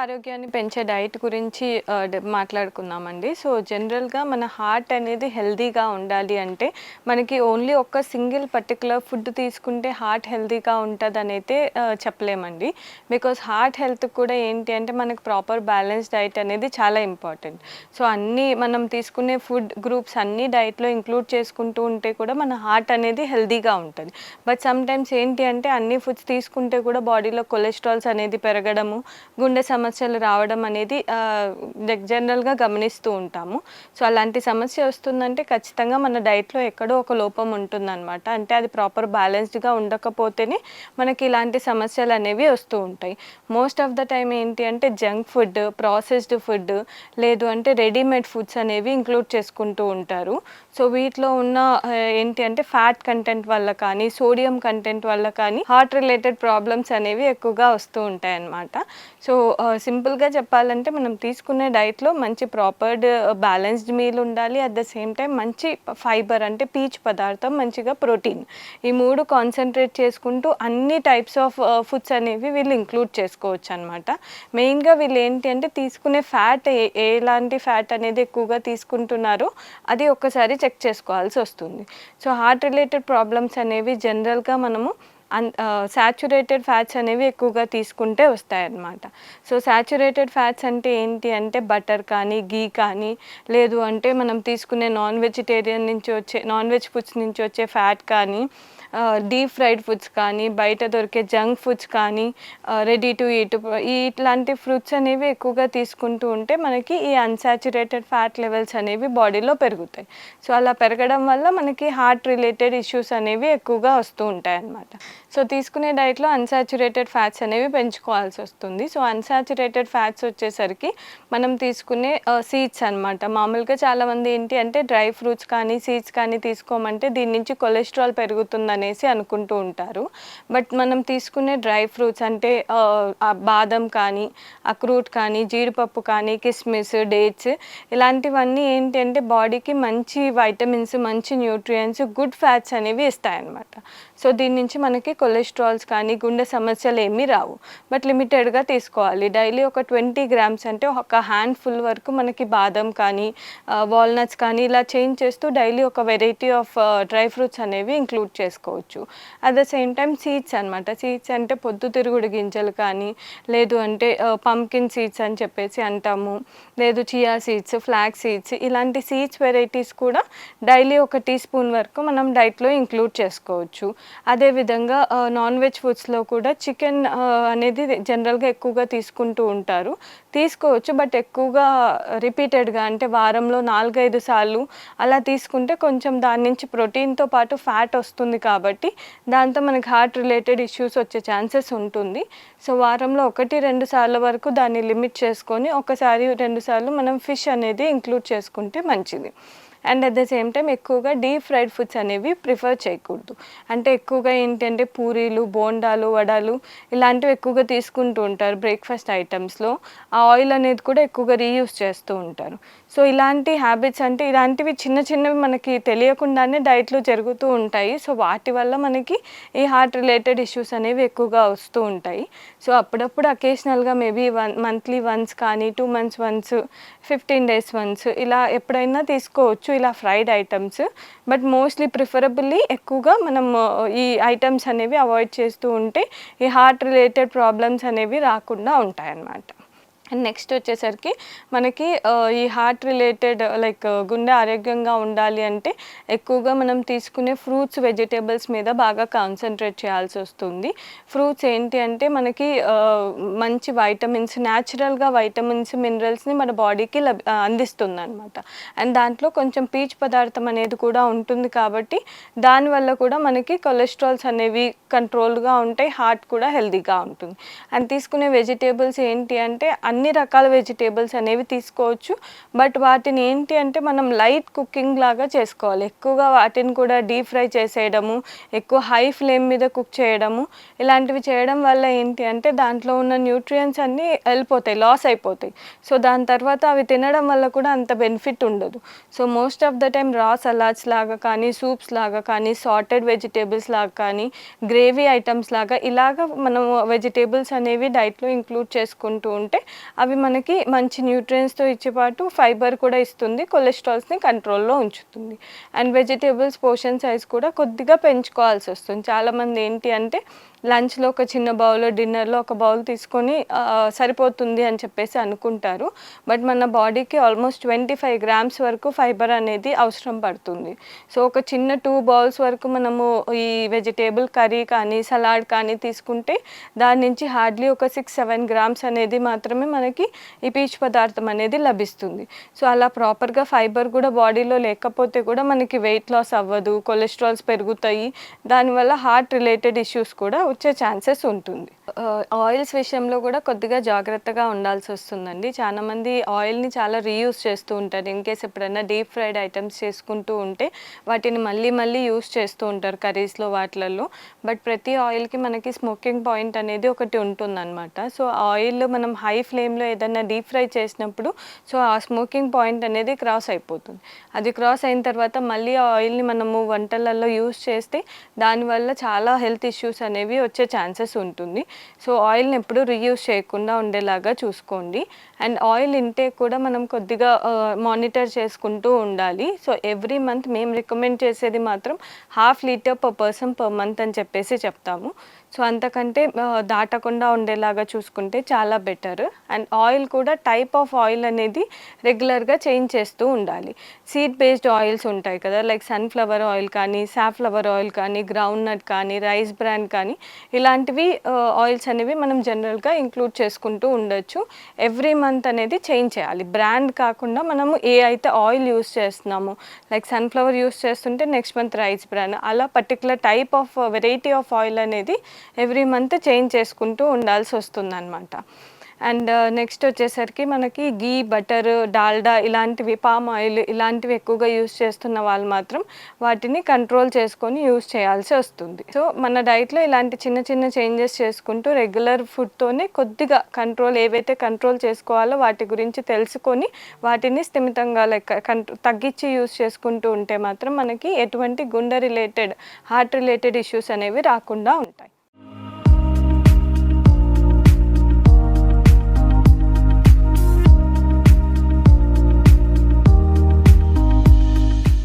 ఆరోగ్యాన్ని పెంచే డైట్ గురించి మాట్లాడుకుందామండి. సో జనరల్గా మన హార్ట్ అనేది హెల్దీగా ఉండాలి అంటే మనకి ఓన్లీ ఒక్క సింగిల్ పర్టికులర్ ఫుడ్ తీసుకుంటే హార్ట్ హెల్దీగా ఉంటుంది అని అయితే చెప్పలేమండి. బికాస్ హార్ట్ హెల్త్ కూడా ఏంటి అంటే మనకు ప్రాపర్ బ్యాలెన్స్ డైట్ అనేది చాలా ఇంపార్టెంట్. సో అన్నీ మనం తీసుకునే ఫుడ్ గ్రూప్స్ అన్ని డైట్లో ఇంక్లూడ్ చేసుకుంటూ ఉంటే కూడా మన హార్ట్ అనేది హెల్దీగా ఉంటుంది. బట్ సమ్ టైమ్స్ ఏంటి అంటే అన్ని ఫుడ్స్ తీసుకుంటే కూడా బాడీలో కొలెస్ట్రాల్స్ అనేది పెరగడము గుండె సమస్యలు రావడం అనేది జనరల్గా గమనిస్తూ ఉంటాము. సో అలాంటి సమస్య వస్తుందంటే ఖచ్చితంగా మన డైట్లో ఎక్కడో ఒక లోపం ఉంటుందన్నమాట. అంటే అది ప్రాపర్ బ్యాలెన్స్డ్గా ఉండకపోతేనే మనకి ఇలాంటి సమస్యలు అనేవి వస్తూ ఉంటాయి. మోస్ట్ ఆఫ్ ద టైం ఏంటి అంటే జంక్ ఫుడ్ ప్రాసెస్డ్ ఫుడ్ లేదు అంటే రెడీమేడ్ ఫుడ్స్ అనేవి ఇంక్లూడ్ చేసుకుంటూ ఉంటారు. సో వీటిలో ఉన్న ఏంటి అంటే ఫ్యాట్ కంటెంట్ వల్ల కానీ సోడియం కంటెంట్ వల్ల కానీ హార్ట్ రిలేటెడ్ ప్రాబ్లమ్స్ అనేవి ఎక్కువగా వస్తూ ఉంటాయి అన్నమాట సో సింపుల్గా చెప్పాలంటే మనం తీసుకునే డైట్లో మంచి ప్రాపర్డ్ బ్యాలెన్స్డ్ మీల్ ఉండాలి. అట్ ద సేమ్ టైం మంచి ఫైబర్ అంటే పీచ్ పదార్థం మంచిగా ప్రోటీన్ ఈ మూడు కాన్సన్ట్రేట్ చేసుకుంటూ అన్ని టైప్స్ ఆఫ్ ఫుడ్స్ అనేవి వీళ్ళు ఇంక్లూడ్ చేసుకోవచ్చు అనమాట మెయిన్గా వీళ్ళు ఏంటి అంటే తీసుకునే ఫ్యాట్ ఎలాంటి ఫ్యాట్ అనేది ఎక్కువగా తీసుకుంటున్నారో అది ఒక్కసారి చెక్ చేసుకోవాల్సి వస్తుంది. సో హార్ట్ రిలేటెడ్ ప్రాబ్లమ్స్ అనేవి జనరల్గా మనము అన్ ఫ్యాట్స్ అనేవి ఎక్కువగా తీసుకుంటే వస్తాయన్నమాట. సో శాచురేటెడ్ ఫ్యాట్స్ అంటే ఏంటి అంటే బటర్ కానీ గీ కానీ లేదు అంటే మనం తీసుకునే నాన్ వెజిటేరియన్ నుంచి వచ్చే నాన్ వెజ్ ఫుడ్స్ నుంచి వచ్చే ఫ్యాట్ కానీ డీప్ ఫ్రైడ్ ఫుడ్స్ కానీ బయట దొరికే జంక్ ఫుడ్స్ కానీ రెడీ టు ఈట్ ఇట్లాంటి ఫ్రూట్స్ అనేవి ఎక్కువగా తీసుకుంటూ ఉంటే మనకి ఈ అన్సాచురేటెడ్ ఫ్యాట్ లెవెల్స్ అనేవి బాడీలో పెరుగుతాయి. సో అలా పెరగడం వల్ల మనకి హార్ట్ రిలేటెడ్ ఇష్యూస్ అనేవి ఎక్కువగా వస్తూ ఉంటాయి అన్నమాట సో తీసుకునే డైట్లో అన్సాచురేటెడ్ ఫ్యాట్స్ అనేవి పెంచుకోవాల్సి వస్తుంది. సో అన్సాచురేటెడ్ ఫ్యాట్స్ వచ్చేసరికి మనం తీసుకునే సీడ్స్ అన్నమాట. మామూలుగా చాలామంది ఏంటి అంటే డ్రై ఫ్రూట్స్ కానీ సీడ్స్ కానీ తీసుకోమంటే దీని నుంచి కొలెస్ట్రాల్ పెరుగుతుందని అనేసి అనుకుంటూ ఉంటారు. బట్ మనం తీసుకునే డ్రై ఫ్రూట్స్ అంటే బాదం కానీ అక్రూట్ కానీ జీడిపప్పు కానీ కిస్మిస్ డేట్స్ ఇలాంటివన్నీ ఏంటంటే బాడీకి మంచి వైటమిన్స్ మంచి న్యూట్రియంట్స్ గుడ్ ఫ్యాట్స్ అనేవి ఇస్తాయన్నమాట. సో దీని నుంచి మనకి కొలెస్ట్రాల్స్ కానీ గుండె సమస్యలు ఏమీ రావు. బట్ లిమిటెడ్గా తీసుకోవాలి. డైలీ ఒక ట్వంటీ గ్రామ్స్ అంటే ఒక హ్యాండ్ ఫుల్ వరకు మనకి బాదం కానీ వాల్నట్స్ కానీ ఇలా చేంజ్ చేస్తూ డైలీ ఒక వెరైటీ ఆఫ్ డ్రై ఫ్రూట్స్ అనేవి ఇంక్లూడ్ చేసుకోవచ్చు. At the same time seeds అనమాట సీడ్స్ అంటే పొద్దుతిరుగుడు గింజలు కానీ లేదు అంటే పంకిన్ సీడ్స్ అని చెప్పేసి అంటాము. లేదు చియా సీడ్స్ ఫ్లాక్ సీడ్స్ ఇలాంటి సీడ్స్ వెరైటీస్ కూడా డైలీ ఒక టీ స్పూన్ వరకు మనం డైట్లో ఇంక్లూడ్ చేసుకోవచ్చు. అదేవిధంగా నాన్ వెజ్ ఫుడ్స్లో కూడా చికెన్ అనేది జనరల్గా ఎక్కువగా తీసుకుంటూ ఉంటారు. తీసుకోవచ్చు బట్ ఎక్కువగా రిపీటెడ్గా అంటే వారంలో నాలుగైదు సార్లు అలా తీసుకుంటే కొంచెం దాని నుంచి ప్రోటీన్తో పాటు ఫ్యాట్ వస్తుంది కాబట్టి దాంతో మనకి హార్ట్ రిలేటెడ్ ఇష్యూస్ వచ్చే ఛాన్సెస్ ఉంటుంది. సో వారంలో ఒకటి రెండు సార్ల వరకు దాన్ని లిమిట్ చేసుకొని ఒకసారి రెండు సార్లు మనం ఫిష్ అనేది ఇంక్లూడ్ చేసుకుంటే మంచిది. And at the same time ఎక్కువగా డీప్ ఫ్రైడ్ ఫుడ్స్ అనేవి ప్రిఫర్ చేయకూడదు. అంటే ఎక్కువగా ఏంటంటే పూరీలు బోండాలు వడలు ఇలాంటివి ఎక్కువగా తీసుకుంటూ ఉంటారు బ్రేక్ఫాస్ట్ ఐటమ్స్లో ఆ ఆయిల్ అనేది కూడా ఎక్కువగా రీయూస్ చేస్తూ ఉంటారు. సో ఇలాంటి హ్యాబిట్స్ అంటే ఇలాంటివి చిన్న చిన్నవి మనకి తెలియకుండానే డైట్లో జరుగుతూ ఉంటాయి. సో వాటి వల్ల మనకి ఈ హార్ట్ రిలేటెడ్ ఇష్యూస్ అనేవి ఎక్కువగా వస్తూ ఉంటాయి. సో అప్పుడప్పుడు అకేషనల్గా మేబీ వన్ మంత్లీ వన్స్ కానీ two months once fifteen days once ఇలా ఎప్పుడైనా తీసుకోవచ్చు. ఇలా fried items but mostly preferably ఎక్కువగా మనం ఈ ఐటమ్స్ అనేవి అవాయిడ్ చేస్తూ ఉంటే ఈ హార్ట్ రిలేటెడ్ ప్రాబ్లమ్స్ అనేవి రాకుండా ఉంటాయన్నమాట. అండ్ నెక్స్ట్ వచ్చేసరికి మనకి ఈ హార్ట్ రిలేటెడ్ లైక్ గుండె ఆరోగ్యంగా ఉండాలి అంటే ఎక్కువగా మనం తీసుకునే ఫ్రూట్స్ వెజిటేబుల్స్ మీద బాగా కాన్సన్ట్రేట్ చేయాల్సి వస్తుంది. ఫ్రూట్స్ ఏంటి అంటే మనకి మంచి వైటమిన్స్ న్యాచురల్గా వైటమిన్స్ మినరల్స్ని మన బాడీకి లబ్ అందిస్తుంది అనమాట అండ్ దాంట్లో కొంచెం పీచ్ పదార్థం అనేది కూడా ఉంటుంది కాబట్టి దానివల్ల కూడా మనకి కొలెస్ట్రాల్స్ అనేవి కంట్రోల్గా ఉంటాయి హార్ట్ కూడా హెల్తీగా ఉంటుంది. అండ్ తీసుకునే వెజిటేబుల్స్ ఏంటి అంటే అన్ని అన్ని రకాల వెజిటేబుల్స్ అనేవి తీసుకోవచ్చు. బట్ వాటిని ఏంటి అంటే మనం లైట్ కుకింగ్ లాగా చేసుకోవాలి. ఎక్కువగా వాటిని కూడా డీప్ ఫ్రై చేసేయడము ఎక్కువ హై ఫ్లేమ్ మీద కుక్ చేయడము ఇలాంటివి చేయడం వల్ల ఏంటి అంటే దాంట్లో ఉన్న న్యూట్రియంట్స్ అన్నీ వెళ్ళిపోతాయి లాస్ అయిపోతాయి. సో దాని తర్వాత అవి తినడం వల్ల కూడా అంత బెనిఫిట్ ఉండదు. So most of the time raw salads లాగా కానీ సూప్స్ లాగా కానీ సార్టెడ్ వెజిటేబుల్స్ లాగా కానీ గ్రేవీ ఐటమ్స్ లాగా ఇలాగ మనం వెజిటేబుల్స్ అనేవి డైట్లో ఇంక్లూడ్ చేసుకుంటూ ఉంటే అవి మనకి మంచి న్యూట్రియన్స్తో ఇచ్చే పాటు ఫైబర్ కూడా ఇస్తుంది కొలెస్ట్రాల్స్ని కంట్రోల్లో ఉంచుతుంది. అండ్ వెజిటేబుల్స్ పోర్షన్ సైజ్ కూడా కొద్దిగా పెంచుకోవాల్సి వస్తుంది. చాలామంది ఏంటి అంటే లంచ్లో ఒక చిన్న బౌల్ డిన్నర్లో ఒక బౌల్ తీసుకొని సరిపోతుంది అని చెప్పేసి అనుకుంటారు. బట్ మన బాడీకి ఆల్మోస్ట్ ట్వంటీ ఫైవ్ గ్రామ్స్ వరకు ఫైబర్ అనేది అవసరం పడుతుంది. సో ఒక చిన్న టూ బౌల్స్ వరకు మనము ఈ వెజిటేబుల్ కర్రీ కానీ సలాడ్ కానీ తీసుకుంటే దాని నుంచి హార్డ్లీ ఒక సిక్స్ సెవెన్ గ్రామ్స్ అనేది మాత్రమే మనకి ఈ పీచు పదార్థం అనేది లభిస్తుంది. సో అలా ప్రాపర్గా ఫైబర్ కూడా బాడీలో లేకపోతే కూడా మనకి వెయిట్ లాస్ అవ్వదు కొలెస్ట్రాల్స్ పెరుగుతాయి. దానివల్ల హార్ట్ రిలేటెడ్ ఇష్యూస్ కూడా వచ్చే ఛాన్సెస్ ఉంటుంది. ఆయిల్స్ విషయంలో కూడా కొద్దిగా జాగ్రత్తగా ఉండాల్సి వస్తుందండి. చాలా మంది ఆయిల్ని చాలా రీయూస్ చేస్తూ ఉంటారు. ఇన్ కేస్ ఎప్పుడైనా డీప్ ఫ్రైడ్ ఐటమ్స్ చేసుకుంటూ ఉంటే వాటిని మళ్ళీ మళ్ళీ యూస్ చేస్తూ ఉంటారు కర్రీస్లో వాటిలలో. బట్ ప్రతి ఆయిల్కి మనకి స్మోకింగ్ పాయింట్ అనేది ఒకటి ఉంటుందన్నమాట. సో ఆయిల్ మనం హై ఫ్లేమ్లో ఏదైనా డీప్ ఫ్రై చేసినప్పుడు సో ఆ స్మోకింగ్ పాయింట్ అనేది క్రాస్ అయిపోతుంది. అది క్రాస్ అయిన తర్వాత మళ్ళీ ఆ ఆయిల్ని మనము వంటలలో యూస్ చేస్తే దానివల్ల చాలా హెల్త్ ఇష్యూస్ అనేవి వచ్చే ఛాన్సెస్ ఉంటుంది. సో ఆయిల్ని ఎప్పుడు రీయూస్ చేయకుండా ఉండేలాగా చూసుకోండి. అండ్ ఆయిల్ ఇంటేక్ కూడా మనం కొద్దిగా మానిటర్ చేసుకుంటూ ఉండాలి. సో ఎవ్రీ మంత్ మేము రికమెండ్ చేసేది మాత్రం half litre per person per month అని చెప్పేసి చెప్తాము. సో అంతకంటే దాటకుండా ఉండేలాగా చూసుకుంటే చాలా బెటర్. అండ్ ఆయిల్ కూడా టైప్ ఆఫ్ ఆయిల్ అనేది రెగ్యులర్గా చేంజ్ చేస్తూ ఉండాలి. సీడ్ బేస్డ్ ఆయిల్స్ ఉంటాయి కదా లైక్ సన్ఫ్లవర్ ఆయిల్ కానీ సాఫ్లవర్ ఆయిల్ కానీ గ్రౌండ్ నట్ కానీ రైస్ బ్రాండ్ కానీ ఇలాంటివి ఆయిల్స్ అనేవి మనం జనరల్గా ఇంక్లూడ్ చేసుకుంటూ ఉండొచ్చు. ఎవ్రీ మంత్ అనేది చేంజ్ చేయాలి. బ్రాండ్ కాకుండా మనము ఏ అయితే ఆయిల్ యూస్ చేస్తున్నామో లైక్ సన్ఫ్లవర్ యూస్ చేస్తుంటే నెక్స్ట్ మంత్ రైస్ బ్రాండ్ అలా particular type of variety of oil అనేది ఎవ్రీ మంత్ చేంజ్ చేసుకుంటూ ఉండాల్సి వస్తుంది అనమాట అండ్ uh, నెక్స్ట్ వచ్చేసరికి మనకి గీ బటర్ డాల్డా ఇలాంటివి పామ్ ఆయిల్ ఇలాంటివి ఎక్కువగా యూస్ చేస్తున్న వాళ్ళు మాత్రం వాటిని కంట్రోల్ చేసుకొని యూస్ చేయాల్సి వస్తుంది. సో మన డైట్లో ఇలాంటి చిన్న చిన్న చేంజెస్ చేసుకుంటూ రెగ్యులర్ ఫుడ్తోనే కొద్దిగా కంట్రోల్ ఏవైతే కంట్రోల్ చేసుకోవాలో వాటి గురించి తెలుసుకొని వాటిని స్థిమితంగా లెక్క కంట్రో తగ్గించి యూస్ చేసుకుంటూ ఉంటే మాత్రం మనకి ఎటువంటి గుండె రిలేటెడ్ హార్ట్ రిలేటెడ్ ఇష్యూస్ అనేవి రాకుండా ఉంటాయి.